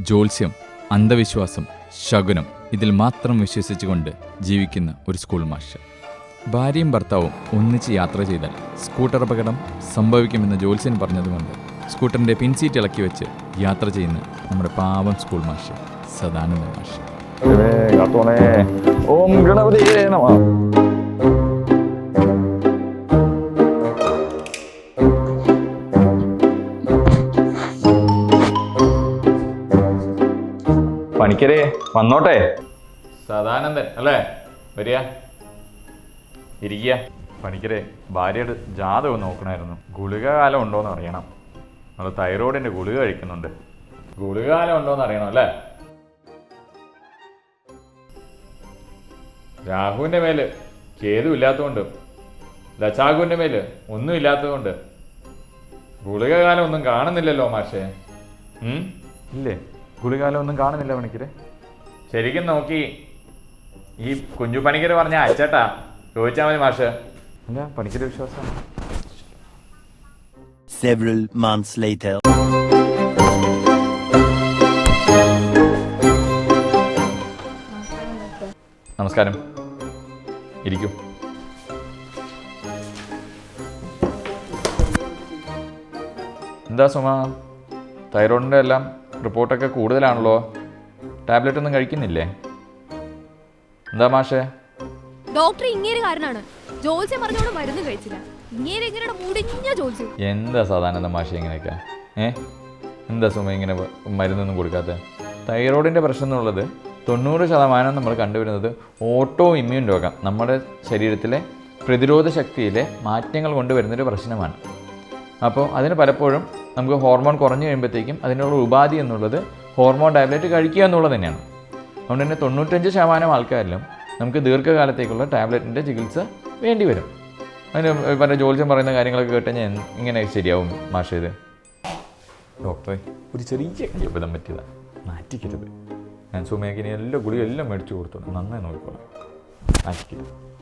ജ്യോത്സ്യം അന്ധവിശ്വാസം ശകുനം ഇതിൽ മാത്രം വിശ്വസിച്ചുകൊണ്ട് ജീവിക്കുന്ന ഒരു സ്കൂൾ മാഷ് ഭാര്യയും ഭർത്താവും ഒന്നിച്ച് യാത്ര ചെയ്താൽ സ്കൂട്ടർ അപകടം സംഭവിക്കുമെന്ന് ജ്യോത്സ്യൻ പറഞ്ഞതുകൊണ്ട് സ്കൂട്ടറിന്റെ പിൻസീറ്റ് ഇളക്കി വെച്ച് യാത്ര ചെയ്യുന്ന നമ്മുടെ പാവം സ്കൂൾ മാഷ് സദാനന്ദ മാഷ് ഓം ഗണപതിയേ പണിക്കരെ വന്നോട്ടെ. സദാനന്ദൻ അല്ലേ? വരിക. ഇരിക്കുക. പണിക്കരെ ഭാര്യയുടെ ജാതകം നോക്കണമായിരുന്നു. ഗുളിക കാലം ഉണ്ടോയെന്ന് അറിയണം. നമ്മൾ തൈറോയിഡിന്റെ ഗുളിക കഴിക്കുന്നുണ്ട്. ഗുളിക കാലം ഉണ്ടോയെന്ന് അറിയണം അല്ലേ? രാഹുവിന്റെ മേൽ കേതു ഇല്ലാത്തതുകൊണ്ട് ലച്ചാഗുവിന്റെ മേൽ ഒന്നും ഇല്ലാത്തതുകൊണ്ട് ഗുളിക കാലം ഒന്നും കാണുന്നില്ലല്ലോ മാഷേ. ഉം? ഇല്ലേ? ഗുളികാലം ഒന്നും കാണുന്നില്ല പണിക്കരെ ശരിക്കും നോക്കി ഈ കുഞ്ഞു പണിക്കർ പറഞ്ഞ അച്ചേട്ടാ ചോദിച്ചാൽ മതി മാഷ്. അല്ല പണിക്കരെ വിശ്വാസം. Several months later. നമസ്കാരം. ഇരിക്കൂ. എന്താ സുമ? തൈറോയിഡിന്റെ എല്ലാം റിപ്പോർട്ടൊക്കെ കൂടുതലാണല്ലോ. ടാബ്ലറ്റ് ഒന്നും കഴിക്കുന്നില്ലേ? എന്താ മാഷേ? ഡോക്ടർ ഇങ്ങനെ കാരണമാണ് ജോത്സ്യം പറഞ്ഞോട് മരുന്ന് കഴിച്ചില്ല. ഇങ്ങേര് ഇങ്ങനെ മുടിഞ്ഞ ജോത്സ്യം. എന്താ സാധാരണ മാഷ ഇങ്ങനെയൊക്കെ? ഏ? എന്താ സുമ ഇങ്ങനെ മരുന്നൊന്നും കൊടുക്കാത്ത? തൈറോയിഡിന്റെ പ്രശ്നം എന്നുള്ളത് തൊണ്ണൂറ് ശതമാനം നമ്മൾ കണ്ടുവരുന്നത് ഓട്ടോ ഇമ്മ്യൂൺ രോഗം. നമ്മുടെ ശരീരത്തിലെ പ്രതിരോധ ശക്തിയിലെ മാറ്റങ്ങൾ കൊണ്ടുവരുന്നൊരു പ്രശ്നമാണ്. അപ്പോൾ അതിന് പലപ്പോഴും നമുക്ക് ഹോർമോൺ കുറഞ്ഞു കഴിയുമ്പോഴത്തേക്കും അതിനുള്ള ഉപാധി എന്നുള്ളത് ഹോർമോൺ ടാബ്ലറ്റ് കഴിക്കുക എന്നുള്ളത് തന്നെയാണ്. അതുകൊണ്ട് തന്നെ തൊണ്ണൂറ്റഞ്ച് ശതമാനം ആൾക്കാരിലും നമുക്ക് ദീർഘകാലത്തേക്കുള്ള ടാബ്ലറ്റിന്റെ ചികിത്സ വേണ്ടി വരും. അതിന് പല ജോലിച്ചം പറയുന്ന കാര്യങ്ങളൊക്കെ കേട്ട് ഞാൻ ഇങ്ങനെ ശരിയാവും മാഷ ഇത്? ഡോക്ടറെ ഒരു ചെറിയ ജീവിതം പറ്റിയതാണ് മാറ്റിക്കരുത്. ഞാൻ സുമേഖിനെ എല്ലാ ഗുളിയും എല്ലാം മേടിച്ചു കൊടുത്തു. നന്നായി നോക്കിക്കോളാം. മാറ്റിക്കരുത്.